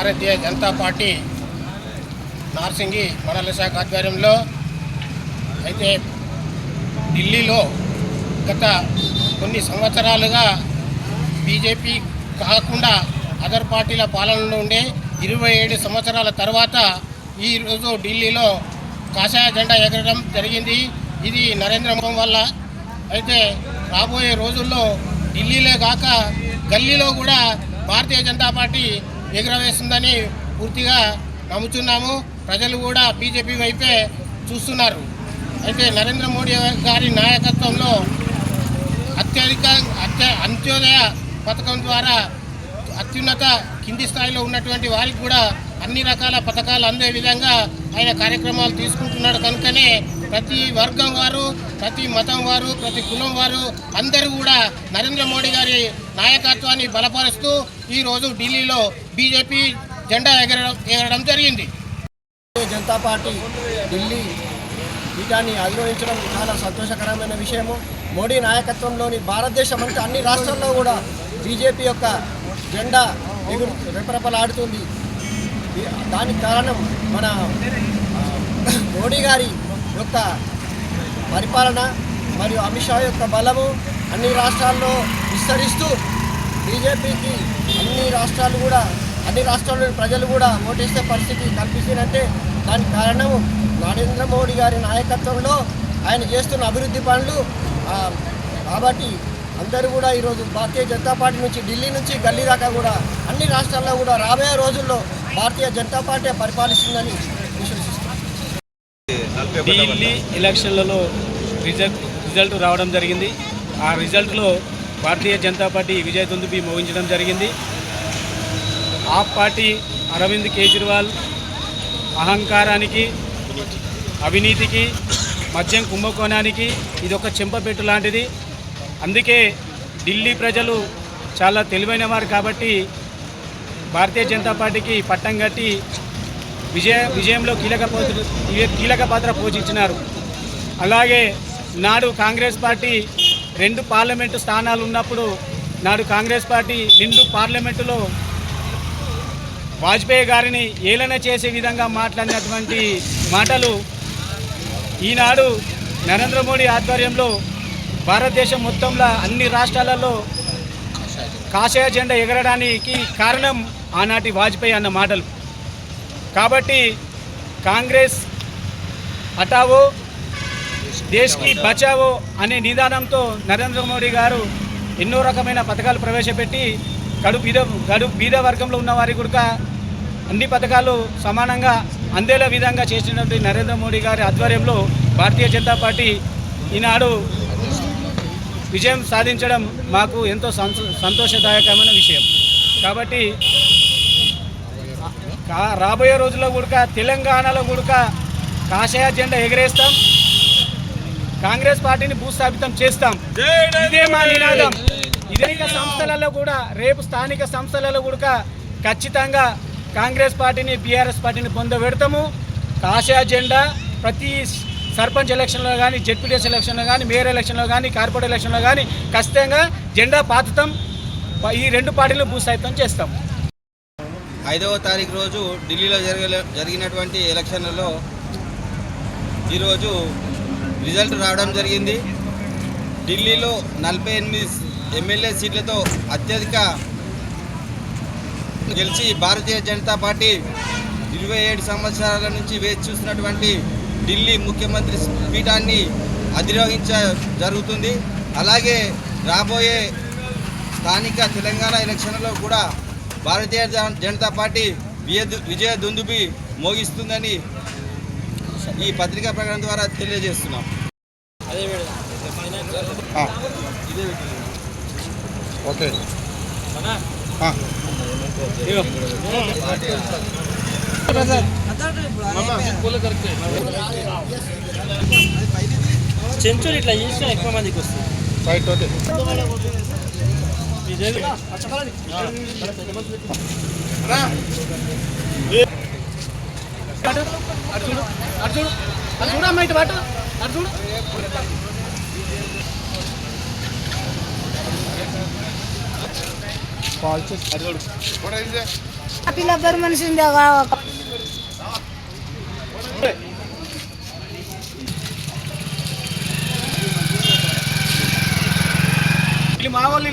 భారతీయ Janata party Narsingi మండల శాఖ ఆధ్వర్యంలో అయితే ఢిల్లీలో గత కొన్ని సంవత్సరాలుగా బీజేపీ కాకుండా అదర్ పార్టీల పాలనలో ఉండే ఇరవై ఏడు సంవత్సరాల తర్వాత ఈరోజు ఢిల్లీలో కాషాయ జెండా ఎగరడం జరిగింది. ఇది నరేంద్ర మోదీ వల్ల. అయితే రాబోయే రోజుల్లో ఢిల్లీలే కాక గల్లీలో కూడా భారతీయ జనతా పార్టీ ఎగురవేస్తుందని పూర్తిగా నమ్ముతున్నాము ప్రజలు కూడా బీజేపీ వైపే చూస్తున్నారు. అయితే నరేంద్ర మోడీ గారి నాయకత్వంలో అత్యధిక అత్య అంత్యోదయ పథకం ద్వారా అత్యున్నత కింది స్థాయిలో ఉన్నటువంటి వారికి కూడా అన్ని రకాల పథకాలు అందే విధంగా ఆయన కార్యక్రమాలు తీసుకుంటున్నాడు. కనుకనే ప్రతి వర్గం వారు ప్రతి మతం వారు ప్రతి కులం వారు అందరూ కూడా నరేంద్ర మోడీ గారి నాయకత్వాన్ని బలపరుస్తూ ఈరోజు ఢిల్లీలో బీజేపీ జెండా ఎగరడం ఎగరడం జరిగింది. జనతా పార్టీ ఢిల్లీ పీఠాన్ని అధిరోహించడం చాలా సంతోషకరమైన విషయము. మోడీ నాయకత్వంలోని భారతదేశం అంటే అన్ని రాష్ట్రాల్లో కూడా బీజేపీ యొక్క జెండా ఎగురు రెపరెపలాడుతుంది. దానికి కారణం మన మోడీ గారి యొక్క పరిపాలన మరియు అమిత్ షా యొక్క బలము అన్ని రాష్ట్రాల్లో విస్తరిస్తూ బీజేపీకి అన్ని రాష్ట్రాలు కూడా అన్ని రాష్ట్రాల్లోని ప్రజలు కూడా ఓటేసే పరిస్థితి కల్పిస్తుందంటే దానికి కారణం నరేంద్ర మోడీ గారి నాయకత్వంలో ఆయన చేస్తున్న అభివృద్ధి పనులు. కాబట్టి అందరూ కూడా ఈరోజు భారతీయ జనతా పార్టీ నుంచి ఢిల్లీ నుంచి గల్లీ దాకా కూడా అన్ని రాష్ట్రాల్లో కూడా రాబోయే రోజుల్లో భారతీయ జనతా పార్టీ పరిపాలిస్తుందని ఢిల్లీ ఎలక్షన్లలో రిజల్ట్ రిజల్ట్ రావడం జరిగింది. ఆ రిజల్ట్లో భారతీయ జనతా పార్టీ విజయ దుందుబి మోగించడం జరిగింది. ఆ పార్టీ అరవింద్ కేజ్రీవాల్ అహంకారానికి అవినీతికి మద్యం కుంభకోణానికి ఇది ఒక చెంపపెట్టు లాంటిది. అందుకే ఢిల్లీ ప్రజలు చాలా తెలివైన వారు కాబట్టి భారతీయ జనతా పార్టీకి పట్టం కట్టి విజయ విజయంలో కీలక పాత్ర కీలక పాత్ర పోషించినారు. అలాగే నాడు కాంగ్రెస్ పార్టీ రెండు పార్లమెంటు స్థానాలు ఉన్నప్పుడు నాడు కాంగ్రెస్ పార్టీ నిండు పార్లమెంటులో వాజ్పేయి గారిని ఏలన చేసే విధంగా మాట్లాడినటువంటి మాటలు ఈనాడు నరేంద్ర మోడీ ఆధ్వర్యంలో భారతదేశం మొత్తంలో అన్ని రాష్ట్రాలలో కాషాయ జెండా ఎగరడానికి కారణం ఆనాటి వాజ్పేయి అన్న మాటలు. కాబట్టి కాంగ్రెస్ హటావో దేశ్కి బచావో అనే నిదానంతో నరేంద్ర మోడీ గారు ఎన్నో రకమైన పథకాలు ప్రవేశపెట్టి కడు బీద కడు బీద వర్గంలో ఉన్న వారి కూడా అన్ని పథకాలు సమానంగా అందేలా విధంగా చేసినటువంటి నరేంద్ర మోడీ గారి ఆధ్వర్యంలో భారతీయ జనతా పార్టీ ఈనాడు విజయం సాధించడం మాకు ఎంతో సంతో- సంతోషదాయకమైన విషయం. కాబట్టి రాబోయే రోజుల్లో కూడా తెలంగాణలో కూడా కాషాయ జెండా ఎగరేస్తాం. కాంగ్రెస్ పార్టీని భూస్థాపితం చేస్తాం. ఇదే మా నినాదం. ఇదేక సంస్థలలో కూడా రేపు స్థానిక సంస్థలలో కూడా ఖచ్చితంగా కాంగ్రెస్ పార్టీని బీఆర్ఎస్ పార్టీని పొందబెడతాము కాషాయ జెండా ప్రతి సర్పంచ్ ఎలక్షన్లో కానీ జెడ్పీటీఎస్ ఎలక్షన్లో కానీ మేయర్ ఎలక్షన్లో కానీ కార్పొరేట్ ఎలక్షన్లో కానీ ఖచ్చితంగా జెండా పాతుతాం. ఈ రెండు పార్టీలు భూస్థాపితం చేస్తాం. ఐదవ తారీఖు రోజు ఢిల్లీలో జరిగే జరిగినటువంటి ఎలక్షన్లలో ఈరోజు రిజల్ట్ రావడం జరిగింది. ఢిల్లీలో నలభై ఎనిమిది ఎమ్మెల్యే సీట్లతో అత్యధిక గెలిచి భారతీయ జనతా పార్టీ ఇరవై ఏడు సంవత్సరాల నుంచి వేచి చూసినటువంటి ఢిల్లీ ముఖ్యమంత్రి పీఠాన్ని అధిరోహించ జరుగుతుంది. అలాగే రాబోయే స్థానిక తెలంగాణ ఎలక్షన్లో కూడా భారతీయ జన- జనతా పార్టీ విజయ విజయ దుందుబి మోగిస్తుందని ఈ పత్రికా ప్రకటన ద్వారా తెలియజేస్తున్నాం. ఓకే. చెంచులు ఇట్లా చేసినా ఎక్కువ మందికి వస్తుంది. రైట్ ఓకే కాల్ చేసి ఆ పిల్ల మనిషి ఉంది మా వాళ్ళు